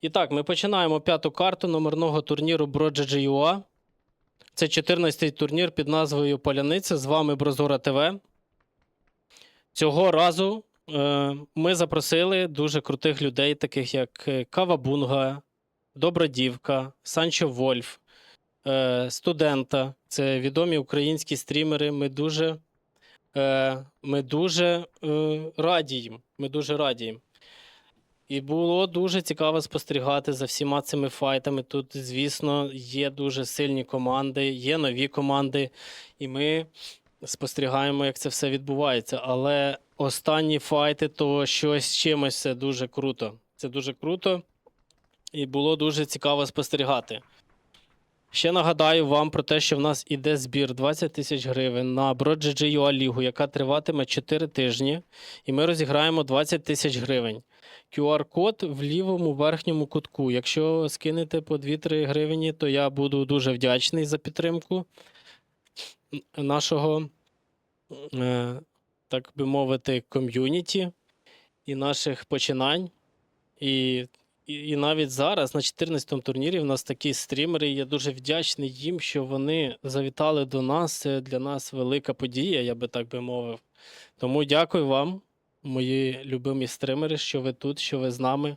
І так, ми починаємо п'яту карту номерного турніру BroGGUA. Це 14-й турнір під назвою Поляниця. З вами Брозора ТВ. Цього разу е, ми запросили дуже крутих людей, таких як е, Кавабунга, Добра Дівка, Санчо Вольф, е, студента. Це відомі українські стрімери. Ми дуже, е, ми дуже е, раді. Ми дуже раді їм. І було дуже цікаво спостерігати за всіма цими файтами. Тут, звісно, є дуже сильні команди, є нові команди, і ми спостерігаємо, як це все відбувається. Але останні файти то щось чимось це дуже круто. Це дуже круто, і було дуже цікаво спостерігати. Ще нагадаю вам про те, що в нас іде збір 20 тисяч гривень на BroGGUA лігу, яка триватиме 4 тижні, і ми розіграємо 20 тисяч гривень. QR-код в лівому верхньому кутку. Якщо скинете по 2-3 гривні, то я буду дуже вдячний за підтримку нашого, е, так би мовити, ком'юніті і наших починань. І, і, навіть зараз, на 14-му турнірі, в нас такі стрімери. Я дуже вдячний їм, що вони завітали до нас. Це для нас велика подія, я би так би мовив. Тому дякую вам мої любимі стримери, що ви тут, що ви з нами.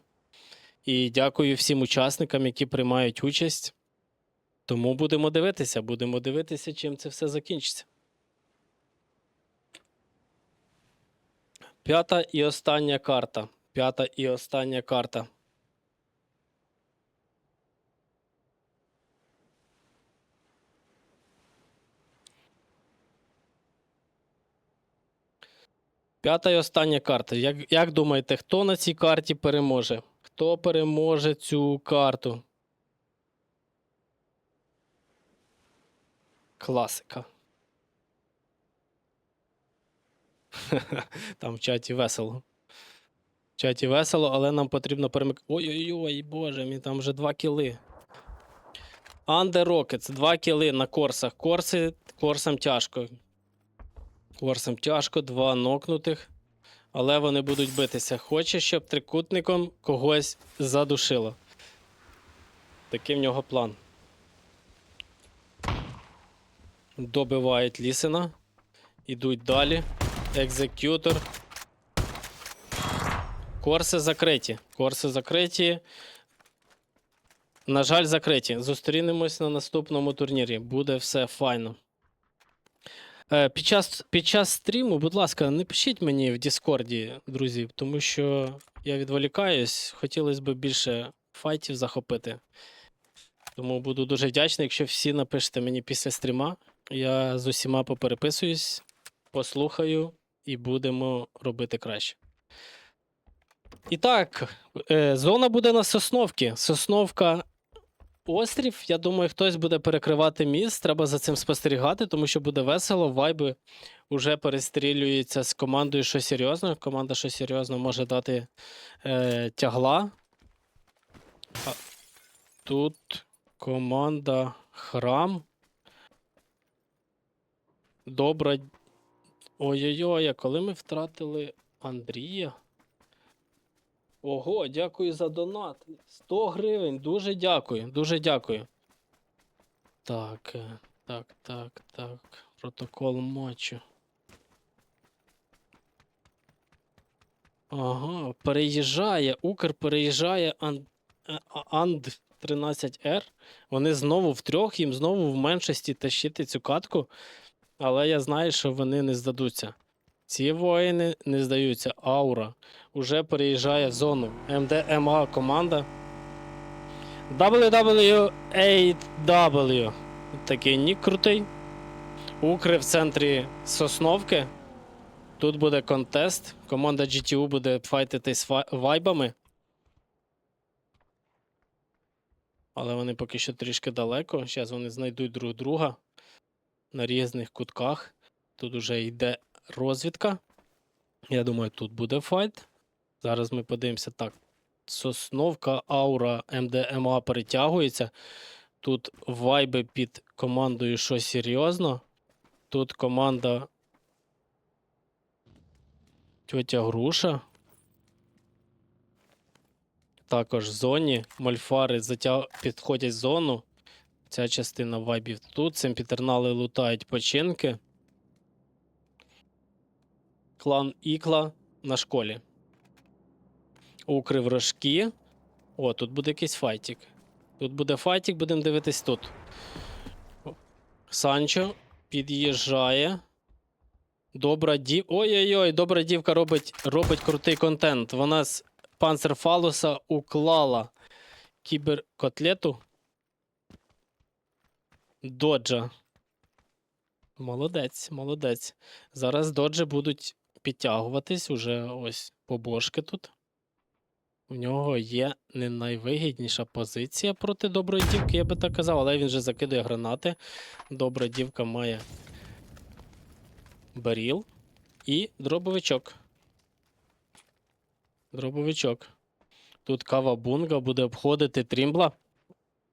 І дякую всім учасникам, які приймають участь. Тому будемо дивитися, будемо дивитися, чим це все закінчиться. П'ята і остання карта. П'ята і остання карта. П'ята і остання карта. Як, як думаєте, хто на цій карті переможе? Хто переможе цю карту? Класика. Там в чаті весело. В чаті весело, але нам потрібно перемик. Ой-ой-ой, боже мій, там вже два кіли. Under Rockets, два кіли на корсах. Корси, корсам тяжко. Корсам тяжко, два нокнутих. Але вони будуть битися. Хоче, щоб трикутником когось задушило. Такий в нього план. Добивають Лісена. Ідуть далі. Екзекютор. Корси закриті. Корси закриті. На жаль, закриті. Зустрінемось на наступному турнірі. Буде все файно. Е, Під час, під час стріму, будь ласка, не пишіть мені в Діскорді, друзі, тому що я відволікаюсь. Хотілося б більше файтів захопити. Тому буду дуже вдячний, якщо всі напишете мені після стріма. Я з усіма попереписуюсь, послухаю і будемо робити краще. І так, е, зона буде на Сосновці. Сосновка острів. Я думаю, хтось буде перекривати міст. Треба за цим спостерігати, тому що буде весело. Вайби вже перестрілюються з командою що серйозно. Команда що серйозно може дати е, тягла. А тут команда Храм. Добра. Ой-ой-ой, а коли ми втратили Андрія? Ого, дякую за донат. 100 гривень. Дуже дякую, дуже дякую. Так, е, так, так, так. Протокол матчу. Ага, переїжджає. Укр переїжджає е, Анд 13R. Вони знову втрьох, їм знову в меншості тащити цю катку. Але я знаю, що вони не здадуться. Ці воїни не здаються. Аура уже переїжджає зону. МДМА команда. WW8W. Такий нік крутий. Укри в центрі Сосновки. Тут буде контест. Команда GTU буде файтити з вайбами. Але вони поки що трішки далеко. Зараз вони знайдуть друг друга на різних кутках. Тут уже йде розвідка. Я думаю, тут буде файт. Зараз ми подивимося так. Сосновка, аура МДМА перетягується. Тут вайби під командою що серйозно. Тут команда Тьотя Груша. також в зоні. Мольфари затя... підходять в зону. Ця частина вайбів тут. Семпітернали лутають починки. Клан Ікла на школі. Укрив рожки. О, тут буде якийсь файтик. Тут буде файтик, будемо дивитись тут. Санчо під'їжджає. Добра дів. Ой-ой-ой, добра дівка робить, робить крутий контент. Вона з панцерфалуса уклала кіберкотлету. Доджа. Молодець, молодець. Зараз доджі будуть підтягуватись уже ось побожки тут. У нього є не найвигідніша позиція проти доброї дівки, я би так казав, але він вже закидує гранати. Добра дівка має баріл і дробовичок. Дробовичок. Тут кава бунга буде обходити трімбла.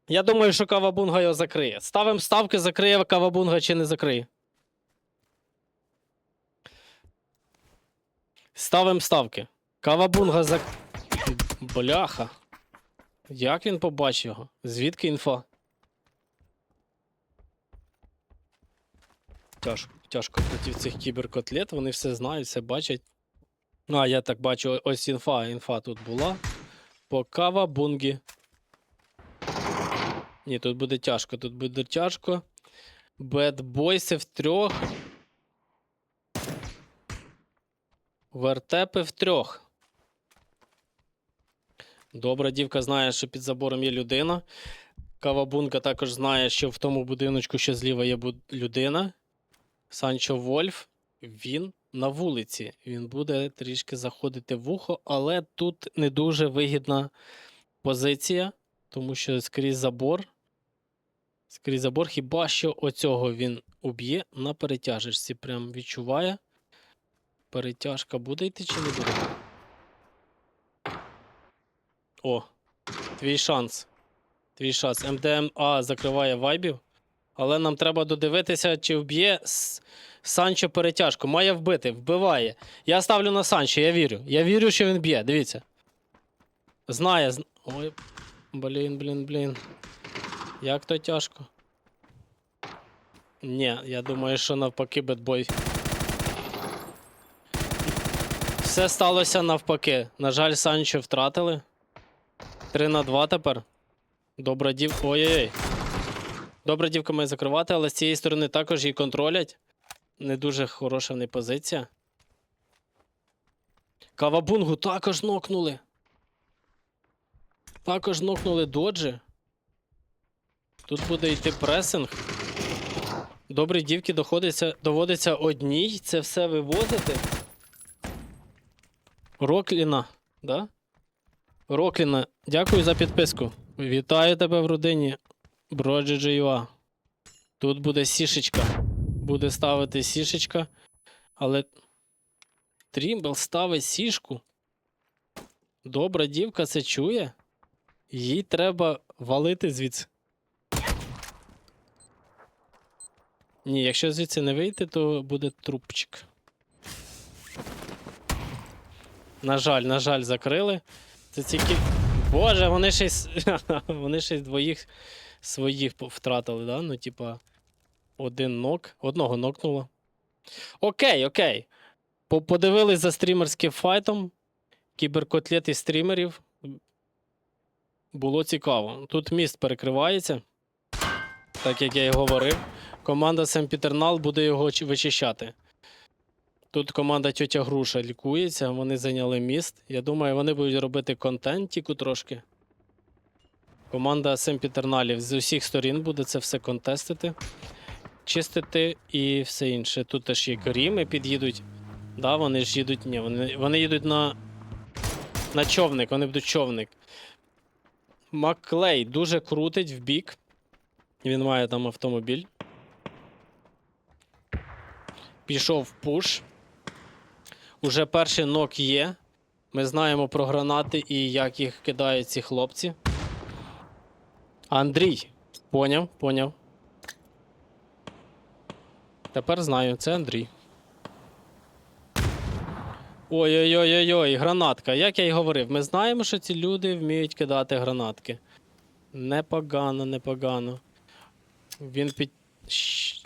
Я думаю, що кава бунга його закриє. Ставимо ставки, закриє кава бунга чи не закриє. Ставимо ставки. Кавабунга зак... Бляха. Як він побачив його? Звідки інфа? Тяжко, тяжко проти цих кіберкотлет, вони все знають, все бачать. Ну, а я так бачу, ось інфа, інфа тут була. По кавабунгі. Ні, тут буде тяжко, тут буде тяжко. Бедбойси в трьох. Вертепи в трьох. Добра дівка знає, що під забором є людина. Кавабунка також знає, що в тому будиночку, що зліва є людина. Санчо Вольф, він на вулиці. Він буде трішки заходити в ухо, але тут не дуже вигідна позиція, тому що скрізь забор. Скрізь забор, хіба що оцього він уб'є на перетяжечці. Прям відчуває. Перетяжка буде йти чи не буде? О, твій шанс. Твій шанс. МДМА закриває вайбів. Але нам треба додивитися, чи вб'є Санчо перетяжку. Має вбити, вбиває. Я ставлю на Санчо, я вірю. Я вірю, що він б'є. Дивіться. Знає. зн- Ой, блін, блін, блін. Як то тяжко. Ні, я думаю, що навпаки бедбой. Все сталося навпаки. На жаль, Санчо втратили. 3 на 2 тепер. Добра дів. Ой-ой-ой. Добра дівка має закривати, але з цієї сторони також її контролять. Не дуже хороша в неї позиція. Кавабунгу також нокнули. Також нокнули доджі. Тут буде йти пресинг. Добрій дівки доходиться, доводиться одній це все вивозити. Рокліна, да? Рокліна, дякую за підписку. Вітаю тебе в родині. Броджі.ua. Тут буде сішечка. Буде ставити сішечка. Але. Трімбл ставить сішку. Добра дівка це чує. Їй треба валити звідси. Ні, якщо звідси не вийти, то буде трупчик. На жаль, на жаль, закрили. Це тільки. Боже, вони ще й вони ще двоїх своїх втратили, да? Ну, типа, один нок. Одного нокнуло. Окей, окей. Подивились за стрімерським файтом. Кіберкотлет і стрімерів. Було цікаво. Тут міст перекривається, так як я і говорив. Команда Семпітернал буде його вичищати. Тут команда Тьотя Груша лікується, вони зайняли міст. Я думаю, вони будуть робити контентіку трошки. Команда Семпітерналів з усіх сторін буде це все контестити, чистити і все інше. Тут теж є коріми під'їдуть. Да, вони ж їдуть. Ні, вони, вони їдуть на, на човник, вони будуть човник. Маклей дуже крутить в бік. Він має там автомобіль. Пішов в пуш. Уже перший нок є. Ми знаємо про гранати і як їх кидають ці хлопці. Андрій. Поняв, поняв. Тепер знаю, це Андрій. Ой-ой-ой-ой, гранатка. Як я й говорив, ми знаємо, що ці люди вміють кидати гранатки. Непогано, непогано. Він під.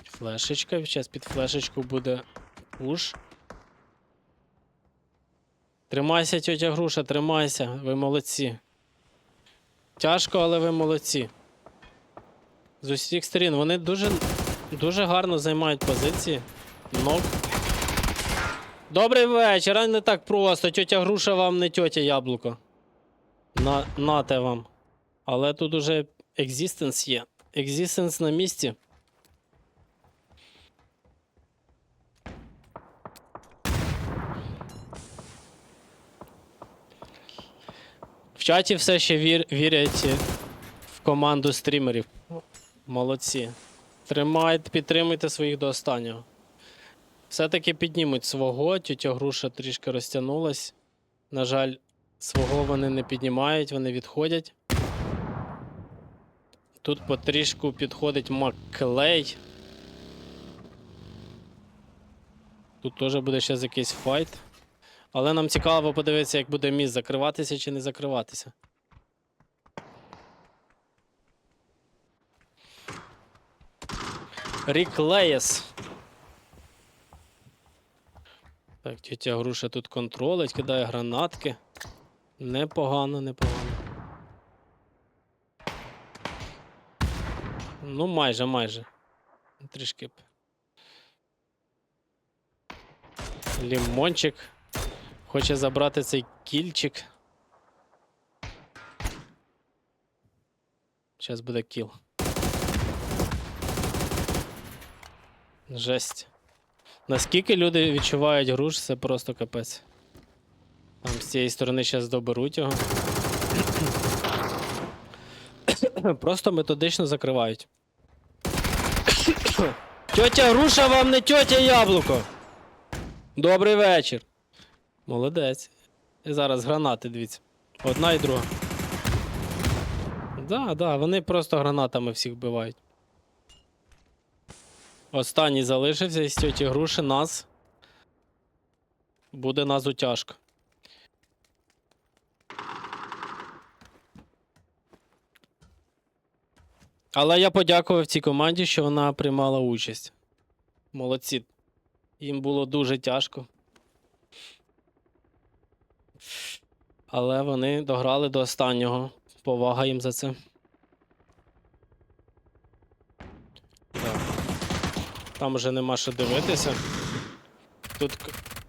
Флешечка. Зараз під флешечку буде пуш. Тримайся, тьотя Груша, тримайся. Ви молодці. Тяжко, але ви молодці. З усіх сторін. Вони дуже, дуже гарно займають позиції. Нок. Добрий вечір, а не так просто. Тьотя Груша вам не тьотя Яблуко. На, нате вам. Але тут уже Existence є. Existence на місці. Чаті все ще вір, вірять в команду стрімерів. Молодці. Тримайте, підтримуйте своїх до останнього. Все-таки піднімуть свого, тютя груша трішки розтягнулась. На жаль, свого вони не піднімають, вони відходять. Тут потрішку підходить Макклей. Тут теж буде ще якийсь файт. Але нам цікаво подивитися, як буде міст закриватися чи не закриватися. Рік Леєс. Так, тітя Груша тут контролить, кидає гранатки. Непогано, непогано. Ну, майже, майже. Трішки. Лімончик. Хоче забрати цей кільчик. Зараз буде кіл. Жесть. Наскільки люди відчувають груш, це просто капець. Там з цієї сторони зараз доберуть його. Просто методично закривають. Тьотя груша вам не тьотя яблуко. Добрий вечір. Молодець. І зараз гранати, дивіться. Одна і друга. Да, да, вони просто гранатами всіх вбивають. Останній залишився із тьоті груші нас. Буде нас утяжко. Але я подякував цій команді, що вона приймала участь. Молодці. Їм було дуже тяжко. Але вони дограли до останнього. Повага їм за це. Так. Там вже нема що дивитися. Тут.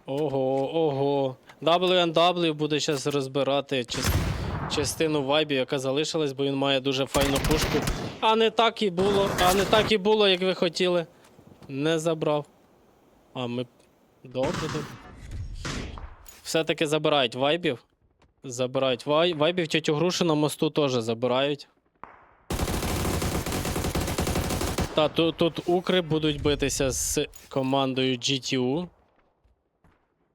Ого, ого. WNW буде зараз розбирати частину вайбів, яка залишилась, бо він має дуже файну пушку. А не так і було, а не так і було, як ви хотіли. Не забрав. А ми. Добре. Все-таки забирають вайбів. Забирають вай... вайбів тьотю грушу на мосту теж забирають. Та тут, тут укри будуть битися з командою GTU.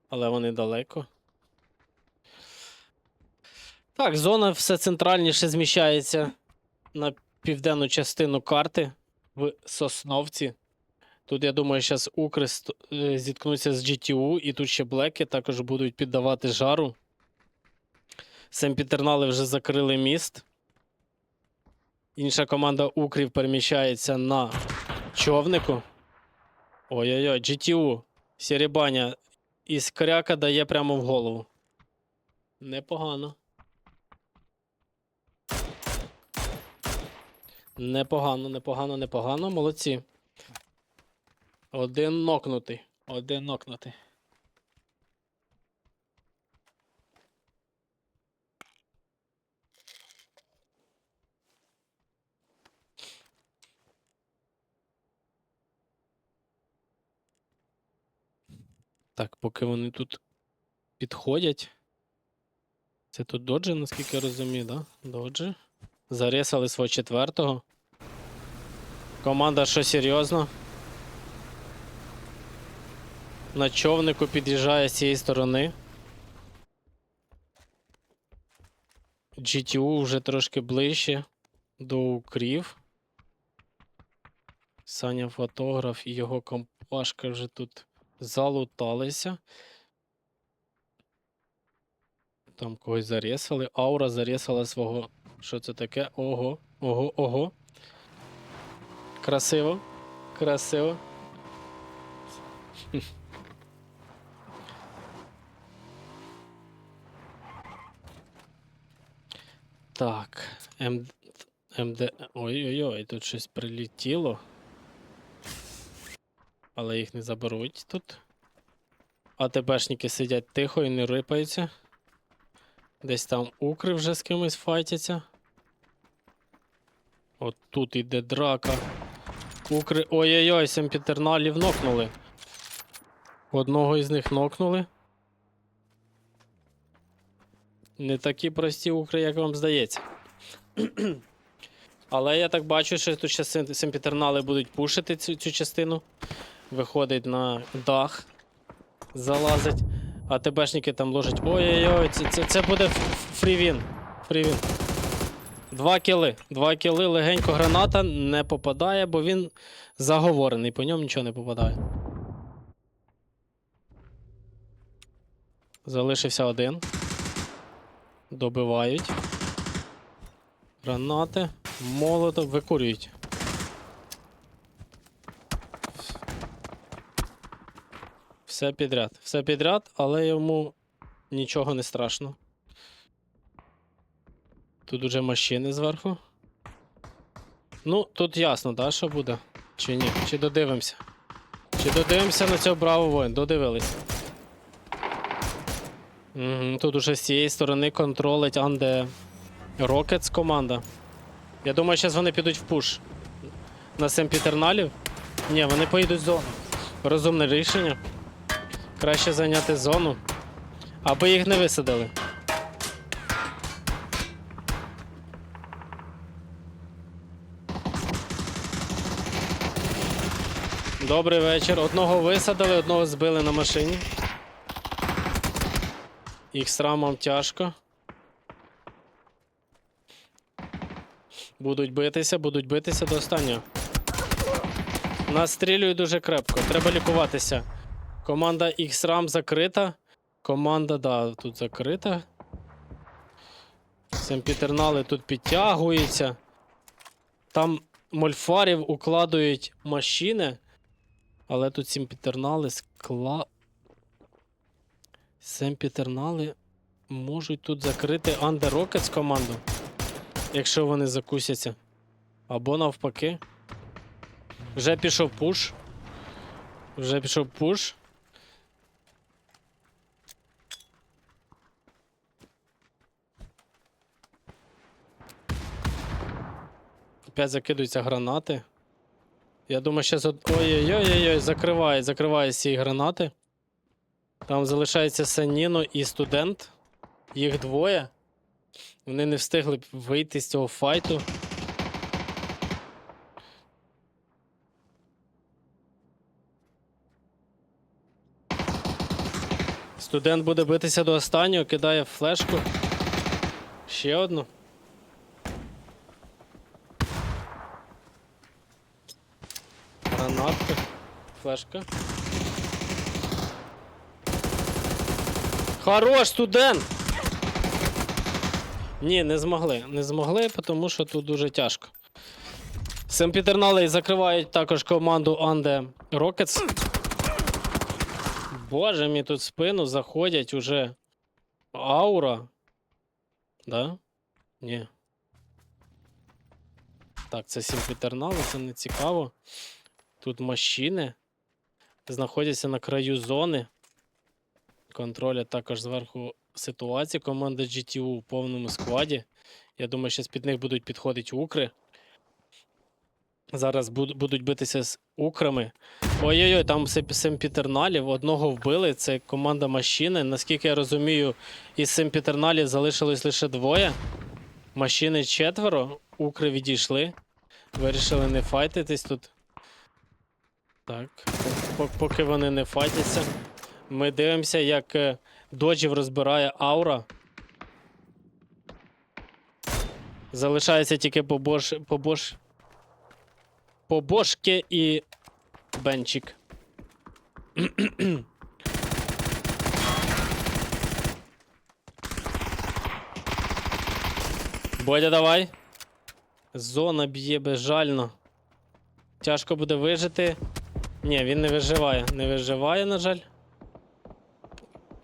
Але вони далеко. Так, зона все центральніше зміщається на південну частину карти в Сосновці. Тут, я думаю, зараз Укри е, зіткнуться з GTU, і тут ще Блеки також будуть піддавати жару. Семпітернали вже закрили міст. Інша команда Укрів переміщається на човнику. Ой-ой-ой, GTU. Сірібаня із кряка дає прямо в голову. Непогано. Непогано, непогано, непогано. Молодці. Один нокнутий. Один нокнутий. Так, поки вони тут підходять. Це тут доджі, наскільки я розумію, да? Доджі. Зарісали свого четвертого. Команда що серйозно? На човнику під'їжджає з цієї сторони. GTU вже трошки ближче до укрів. Саня фотограф і його компашка вже тут залуталися. Там когось зарісали. Аура зарісала свого. Що це таке? Ого, ого, ого. Красиво. Красиво. Так. М... МД. Ой-ой-ой, тут щось прилетіло. Але їх не заберуть тут. АТБшники сидять тихо і не рипаються. Десь там укри вже з кимось файтяться. От тут іде драка. Укри. Ой-ой-ой, семпітерналів нокнули. Одного із них нокнули. Не такі прості укри, як вам здається. Але я так бачу, що тут ще семпітернали будуть пушити цю, цю частину. Виходить на дах, залазить. А ТБшники там ложать. Ой-ой-ой, це, це, це буде фрівін. Фрівін. Два кіли. Два кіли, легенько граната не попадає, бо він заговорений, по ньому нічого не попадає. Залишився один. Добивають. Гранати. Молотов викурюють. Все підряд. Все підряд, але йому нічого не страшно. Тут уже машини зверху. Ну, тут ясно, да, що буде? Чи ні? Чи додивимося? Чи додивимося на цього браво воїн? Додивились. Угу, тут уже з цієї сторони контролить Анде Rockets команда. Я думаю, зараз вони підуть в пуш. На Семпітерналів. Ні, вони поїдуть в зону. Розумне рішення. Краще зайняти зону. Аби їх не висадили. Добрий вечір. Одного висадили, одного збили на машині. Їх срамам тяжко. Будуть битися, будуть битися до останнього. Настрілюють дуже крепко. Треба лікуватися. Команда X-Ram закрита. Команда, да, тут закрита. Семпітернали тут підтягуються. Там мольфарів укладують машини. Але тут сімпітернали скла. Семпітернали можуть тут закрити Under Rockets команду. Якщо вони закусяться. Або навпаки. Вже пішов пуш. Вже пішов пуш. Опять закидуються гранати. Я думаю, ще за. Ой-ой-ой, закриває, закриває ці гранати. Там залишається Саніно і студент. Їх двоє. Вони не встигли вийти з цього файту. Студент буде битися до останнього, кидає флешку. Ще одну. Гранатка. Флешка. Хорош, студент! Ні, не змогли. Не змогли, тому що тут дуже тяжко. Семпітернали закривають також команду Анде Rockets. Боже, мені тут спину заходять уже аура. Да? Ні. Так, це Сімпітернали, це не цікаво. Тут машини знаходяться на краю зони. Контроля також зверху ситуації. Команда GTU в повному складі. Я думаю, що з-під них будуть підходити укри. Зараз буд- будуть битися з украми. Ой-ой-ой, там Сем- Семпітерналів одного вбили. Це команда машини. Наскільки я розумію, із Семпітерналів залишилось лише двоє. Машини четверо, укри відійшли. Вирішили не файтитись тут. Так, по- по- поки вони не файтяться. Ми дивимося, як е, доджів розбирає аура. Залишається тільки побош... побош... побошки і бенчик. Бодя, давай. Зона б'є безжально. Тяжко буде вижити. Ні, він не виживає. Не виживає, на жаль.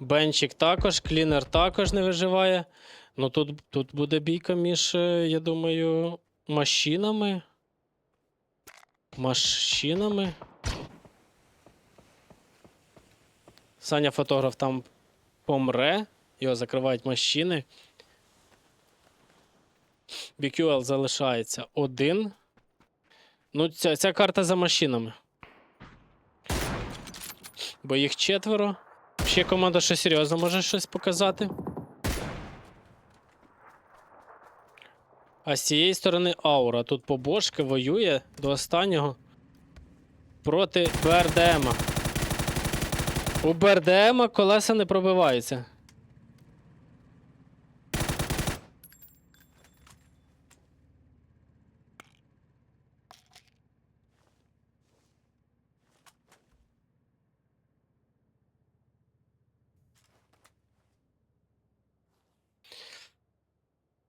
Бенчик також, клінер також не виживає. Ну тут, тут буде бійка між, е, я думаю, машинами. Машинами. Саня фотограф там помре. Його закривають машини. BQL залишається один. Ну, ця, ця карта за машинами. Бо їх четверо. Ще команда що серйозно може щось показати. А з цієї сторони аура. Тут побожки воює до останнього проти БРДМа. У БРДМа колеса не пробиваються.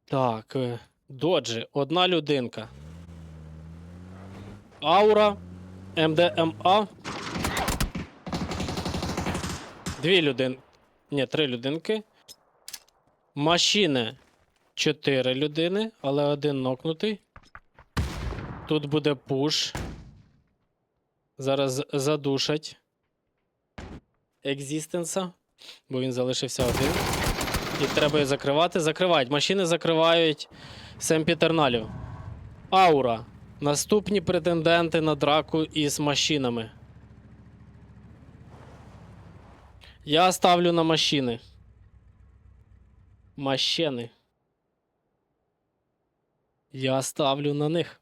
Так, е, доджі, одна людинка. Аура, МДМА. Дві людинки. Ні, три людинки. Машини. Чотири людини, але один нокнутий. Тут буде пуш. Зараз задушать. Екзістенса. Бо він залишився один. І треба її закривати. Закривають. Машини закривають Семпітерналів. Аура. Наступні претенденти на драку із машинами. Я ставлю на машини. Машини. Я ставлю на них.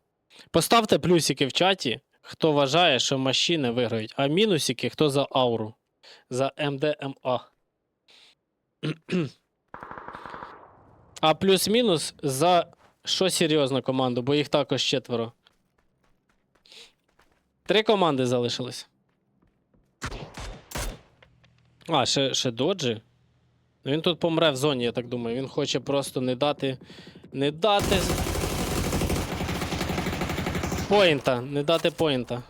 Поставте плюсики в чаті, хто вважає, що машини виграють, а мінусики хто за ауру. За МДМА. А плюс-мінус за що серйозну команду, бо їх також четверо. Три команди залишилось. А, ще, ще доджі. Ну він тут помре в зоні, я так думаю. Він хоче просто не дати. Не дати. Поінта. Не дати поінта.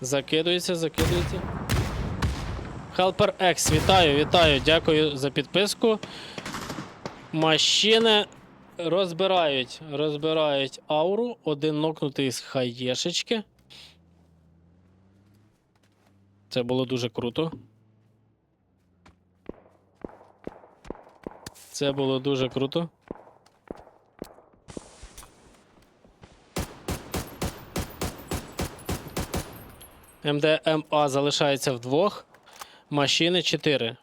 Закидується, закидується. Helper X, вітаю, вітаю, дякую за підписку. Машини розбирають, розбирають ауру. Один нокнутий з хаєшечки. Це було дуже круто. Це було дуже круто. МДМА залишається вдвох. Машини 4.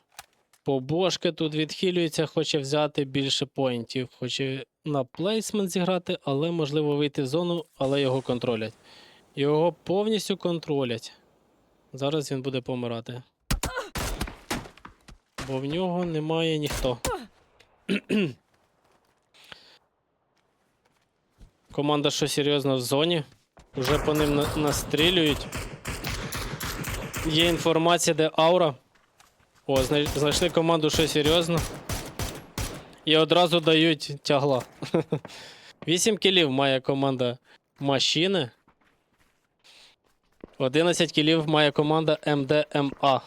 Побожки тут відхилюється, хоче взяти більше поінтів. Хоче на плейсмент зіграти, але можливо вийти в зону, але його контролять. Його повністю контролять. Зараз він буде помирати. Бо в нього немає ніхто. Команда, що серйозно в зоні. Уже по ним на- настрілюють. Є інформація, де аура. О, знай- знайшли команду, що серйозно. І одразу дають тягла. 8 кілів має команда машини. 11 кілів має команда МДМА.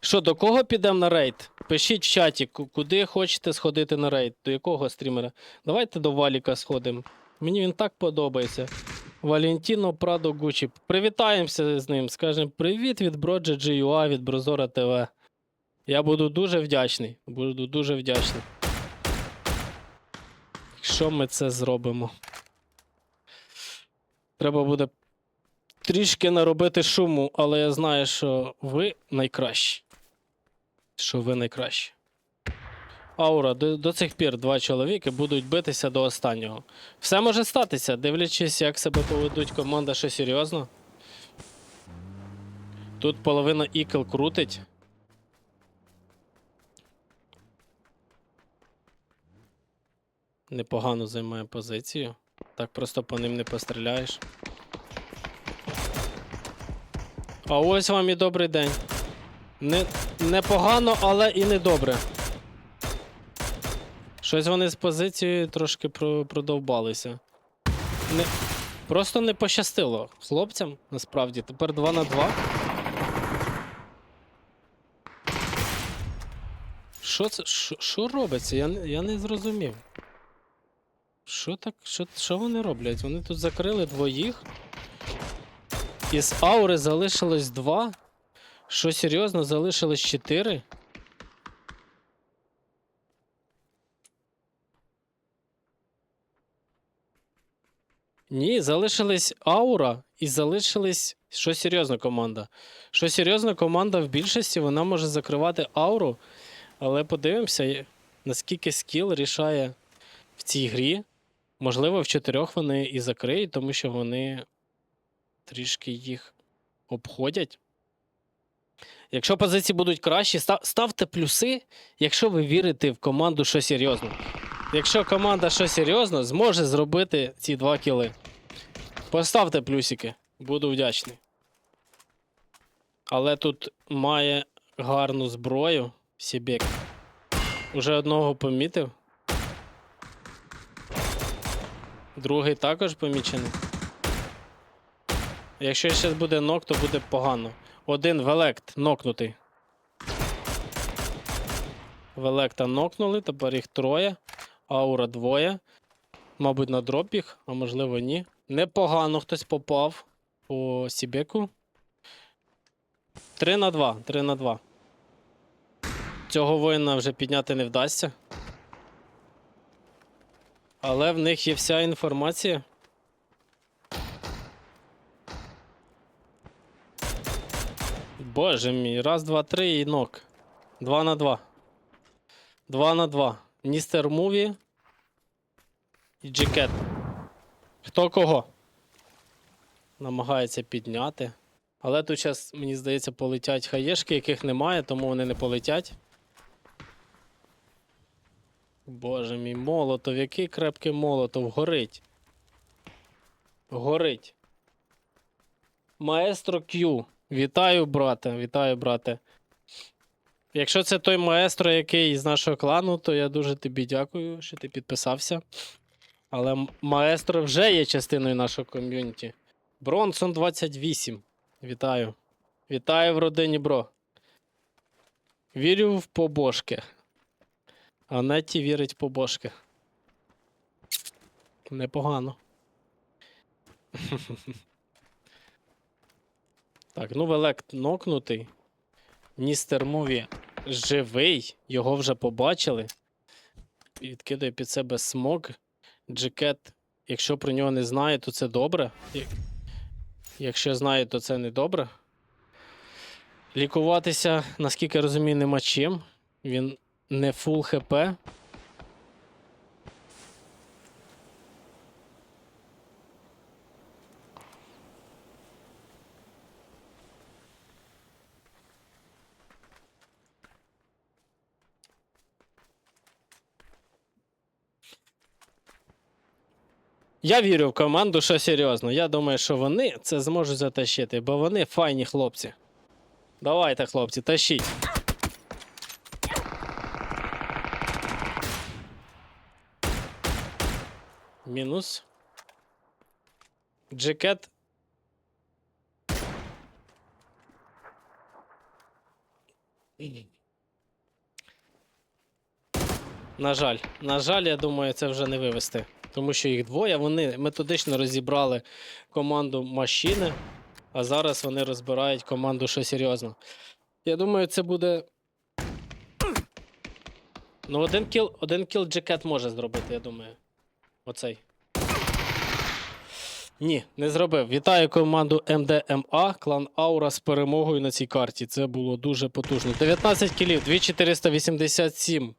Що, до кого підемо на рейд? Пишіть в чаті, ку- куди хочете сходити на рейд, до якого стрімера. Давайте до Валіка сходимо. Мені він так подобається. Валентіно Прадо Гучі. Привітаємося з ним. Скажемо привіт від Броджа GUA, від Брозора ТВ. Я буду дуже вдячний. Буду дуже вдячний. Якщо ми це зробимо. Треба буде трішки наробити шуму, але я знаю, що ви найкращі. Що ви найкращі. Аура, до, до цих пір два чоловіки будуть битися до останнього. Все може статися, дивлячись, як себе поведуть команда, що серйозно. Тут половина ікл крутить. Непогано займає позицію. Так просто по ним не постріляєш. А ось вам і добрий день. Не, непогано, але і не добре. Щось вони з позицією трошки продовбалися. Не, просто не пощастило хлопцям, насправді. Тепер 2 на 2. Що це? Що, робиться? Я, я не зрозумів. Що так? Що, вони роблять? Вони тут закрили двоїх. Із аури залишилось два. Що серйозно, залишилось чотири. Ні, залишились аура і залишились. Що серйозно команда? Що серйозно, команда в більшості вона може закривати ауру, але подивимося, наскільки скіл рішає в цій грі. Можливо, в чотирьох вони і закриють, тому що вони трішки їх обходять. Якщо позиції будуть кращі, ставте плюси, якщо ви вірите в команду, що серйозно. Якщо команда що серйозно, зможе зробити ці два кіли. Поставте плюсики, буду вдячний. Але тут має гарну зброю Сібек. Уже одного помітив. Другий також помічений. Якщо ще буде нок, то буде погано. Один велект нокнутий. Велекта нокнули, тепер їх троє. Аура двоє. Мабуть, на дроп їх, а можливо ні. Непогано хтось попав по Сібеку. 3 на 2. 3 на 2. Цього воїна вже підняти не вдасться. Але в них є вся інформація. Боже мій, раз, два, три і нок. Два на два. Два на два. Містер Муві і Джекет. Хто кого? Намагається підняти. Але тут зараз, мені здається, полетять хаєшки, яких немає, тому вони не полетять. Боже мій молотов, який крепкий молотов, горить. Горить. Маестро Q. Вітаю, брате, вітаю, брате. Якщо це той маестро, який з нашого клану, то я дуже тобі дякую, що ти підписався. Але маестро вже є частиною нашого ком'юніті. Бронсон 28. Вітаю. Вітаю в родині, бро. Вірю в побожки. А Неті вірить в побожки. Непогано. Так, ну велект нокнутий. Містер Муві живий, його вже побачили. Відкидає під себе смок. Джекет, якщо про нього не знає, то це добре. Якщо знає, то це не добре. Лікуватися, наскільки я розумію, нема чим. Він не фул ХП. Я вірю в команду, що серйозно. Я думаю, що вони це зможуть затащити, бо вони файні хлопці. Давайте, хлопці, тащіть. Мінус. Джекет. На жаль, на жаль, я думаю, це вже не вивести. Тому що їх двоє, вони методично розібрали команду машини, а зараз вони розбирають команду що серйозно. Я думаю, це буде. Ну, один кіл, один кіл Джекет може зробити, я думаю. Оцей. Ні, не зробив. Вітаю команду МДМА, клан Аура з перемогою на цій карті. Це було дуже потужно. 19 кілів, 2487